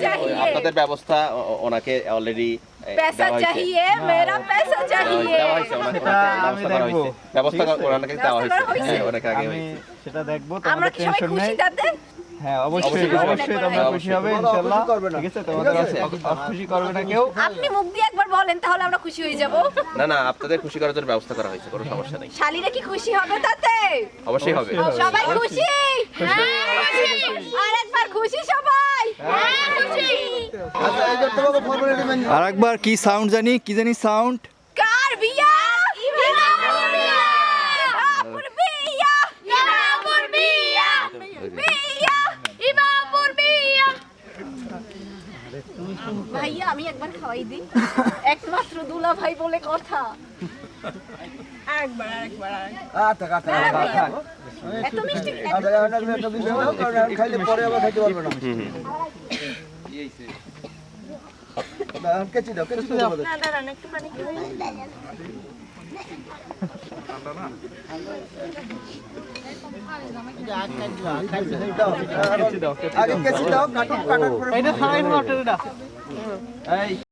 चाहिए আপনাদের ব্যবস্থা ও- ও- ওনাকে অলরেডি पैसा चाहिए मेरा पैसा चाहिए দেওয়া হয়েছে ওনাকে সেটা ওনাকে আমি ব্যবস্থা করা দেখবো। হয়েছে ব্যবস্থা ঠিক আছে? করা- ওনাকে দেওয়া ব্যবস্থা করা হয়েছে হয়েছে? হ্যাঁ, ওনাকে আগে আমি হয়েছে সেটা দেখবো আমরা তোমাদের কি সবাই টেনশন খুশি নেই তাতে হ্যাঁ অবশ্যই অবশ্যই খুশি অবশ্যই হবে। তোমরা খুশি হবে ইনশাআল্লাহ ঠিক আছে তোমাদের আছে। খুশি করবে না কেউ আপনি মুখ দিয়ে একবার বলেন তাহলে আমরা খুশি হয়ে যাব না না আপনাদের খুশি করার জন্য ব্যবস্থা করা হয়েছে কোনো সমস্যা নেই শালিরা কি খুশি হবে তাতে অবশ্যই হবে সবাই খুশি আর আর একবার কি সাউন্ড জানি? কি জানি সাউন্ড কার বিয়া? ইমামুর বিয়া। ইমামুর বিয়া। ইমামুর বিয়া। বিয়া ইমামুর বিয়া। ভাইয়া আমি একবার খাওয়াই দিই। একমাত্র দুলা ভাই বলে কথা। না, ভাইয়া, এত মিষ্টি খাইলে পরে আবার খাইতে পারবে না। কেচি দাও কেচি দাও না দাঁড়ান একটু পানি খাই আগে কেচি দাও। কাটুন কাটার পরে